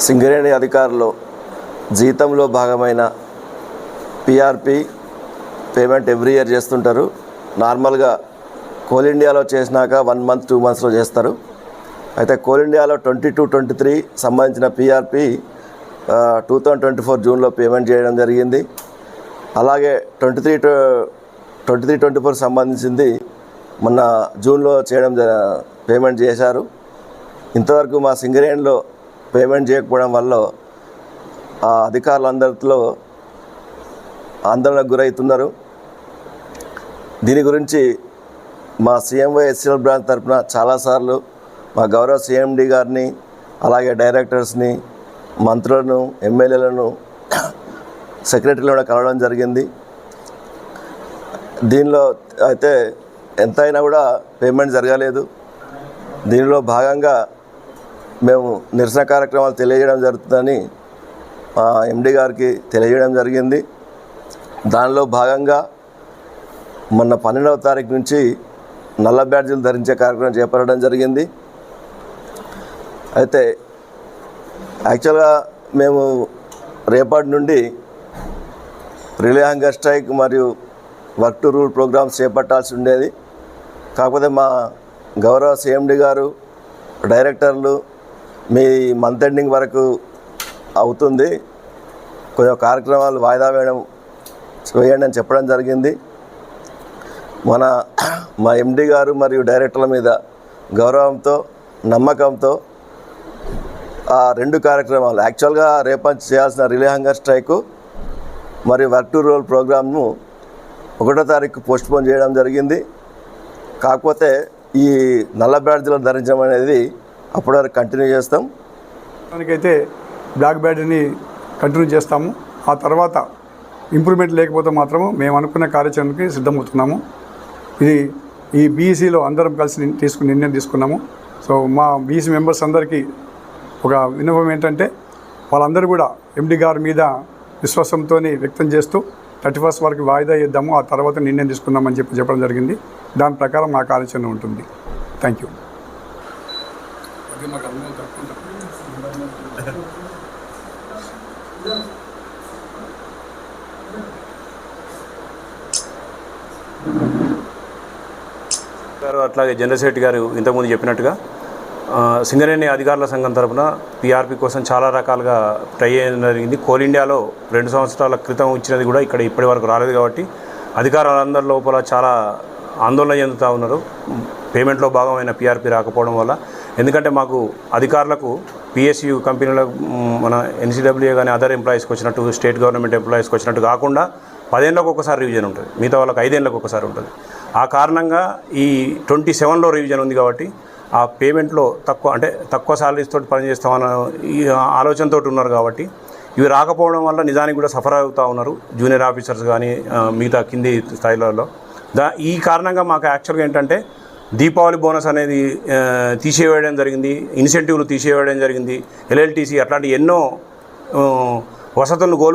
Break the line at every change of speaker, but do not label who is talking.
సింగరేణి అధికారులు జీతంలో భాగమైన పిఆర్పి పేమెంట్ ఎవ్రీ ఇయర్ చేస్తుంటారు. నార్మల్గా కోల్ ఇండియాలో చేసినాక వన్ మంత్ టూ మంత్స్లో చేస్తారు. అయితే కోల్ ఇండియాలో ట్వంటీ టూ ట్వంటీ త్రీ సంబంధించిన PRP two thousand twenty four జూన్లో పేమెంట్ చేయడం జరిగింది. అలాగే twenty three twenty three twenty four సంబంధించింది మొన్న జూన్లో చేయడం జ- పేమెంట్ చేశారు. ఇంతవరకు మా సింగరేణిలో పేమెంట్ చేయకపోవడం వల్ల ఆ అధికారులందరిలో ఆందోళనకు గురవుతున్నారు. దీని గురించి మా సీఎంవైఎస్ఎల్ బ్రాంచ్ తరఫున చాలాసార్లు మా గౌరవ సీఎండి గారిని అలాగే డైరెక్టర్స్ని మంత్రులను ఎమ్మెల్యేలను సెక్రటరీలను కూడా కలవడం జరిగింది. దీనిలో అయితే ఎంతైనా కూడా పేమెంట్ జరగలేదు. దీనిలో భాగంగా మేము నిరసన కార్యక్రమాలు తెలియజేయడం జరుగుతుందని మా ఎండి గారికి తెలియజేయడం జరిగింది. దానిలో భాగంగా మొన్న పన్నెండవ తారీఖు నుంచి నల్ల బ్యాడ్జీలు ధరించే కార్యక్రమం చేపట్టడం జరిగింది. అయితే యాక్చువల్గా మేము రేపటి నుండి రిలే హంగర్ స్ట్రైక్ మరియు వర్క్ టు రూల్ ప్రోగ్రామ్స్ చేపట్టాల్సి ఉండేది. కాకపోతే మా గౌరవ సిఎండి గారు డైరెక్టర్లు మీ మంత్ ఎండింగ్ వరకు అవుతుంది. కొంచెం కార్యక్రమాలు వాయిదా వేయడం వేయండి అని చెప్పడం జరిగింది. మన మా ఎండి గారు మరియు డైరెక్టర్ల మీద గౌరవంతో నమ్మకంతో ఆ రెండు కార్యక్రమాలు యాక్చువల్గా రేపటి చేయాల్సిన రిలే హంగర్ స్ట్రైకు మరియు వర్క్ టు రోల్ ప్రోగ్రామ్ను ఒకటో తారీఖు పోస్ట్పోన్ చేయడం జరిగింది. కాకపోతే ఈ నల్ల బ్యాడ్జీలను ధరించడం అనేది అప్పటి వరకు కంటిన్యూ చేస్తాం.
దానికైతే బ్లాక్ బ్యాడ్ని కంటిన్యూ చేస్తాము. ఆ తర్వాత ఇంప్రూవ్మెంట్ లేకపోతే మాత్రము మేము అనుకున్న కార్యాచరణకి సిద్ధమవుతున్నాము. ఇది ఈ బీఈసీలో అందరం కలిసి తీసుకుని నిర్ణయం తీసుకున్నాము. సో మా బీఈసీ మెంబర్స్ అందరికీ ఒక విన్నపం ఏంటంటే వాళ్ళందరూ కూడా ఎండి గారి మీద విశ్వాసంతో వ్యక్తం చేస్తూ థర్టీ ఫస్ట్ వరకు వాయిదా ఇద్దాము ఆ తర్వాత నిర్ణయం తీసుకుందామని చెప్పి చెప్పడం జరిగింది. దాని ప్రకారం మా కార్యాచరణ ఉంటుంది. Thank you.
గారు అట్లాగే చంద్రశెట్టి గారు ఇంతకుముందు చెప్పినట్టుగా సింగరేణి అధికారుల సంఘం తరఫున పీఆర్పీ కోసం చాలా రకాలుగా ట్రై చేయడం జరిగింది. కోల్ ఇండియాలో రెండు సంవత్సరాల క్రితం ఇచ్చినది కూడా ఇక్కడ ఇప్పటి వరకు రాలేదు కాబట్టి అధికారులందరి లోపల చాలా ఆందోళన చెందుతూ ఉన్నారు. పేమెంట్లో భాగమైన పీఆర్పీ రాకపోవడం వల్ల ఎందుకంటే మాకు అధికారులకు పిఎస్యు కంపెనీలకు మన ఎన్సీడబ్ల్యూ కానీ అదర్ ఎంప్లాయీస్కి వచ్చినట్టు స్టేట్ గవర్నమెంట్ ఎంప్లాయీస్కి వచ్చినట్టు కాకుండా పదేళ్ళకు ఒకసారి రివిజన్ ఉంటుంది. మిగతా వాళ్ళకి ఐదేళ్ళకు ఒకసారి ఉంటుంది. ఆ కారణంగా ఈ ట్వంటీ సెవెన్లో రివిజన్ ఉంది కాబట్టి ఆ పేమెంట్లో తక్కువ అంటే తక్కువ శాలరీస్ తోటి పనిచేస్తామన్న ఈ ఆలోచనతో ఉన్నారు కాబట్టి ఇవి రాకపోవడం వల్ల నిజానికి కూడా సఫర్ అవుతూ ఉన్నారు జూనియర్ ఆఫీసర్స్ కానీ మిగతా కింది స్థాయిలలో. దా ఈ కారణంగా మాకు యాక్చువల్గా ఏంటంటే దీపావళి బోనస్ అనేది తీసేవేయడం జరిగింది ఇన్సెంటివ్లు తీసేవేయడం జరిగింది ఎల్ఎల్టీసీ అట్లాంటి ఎన్నో వసతులను కోల్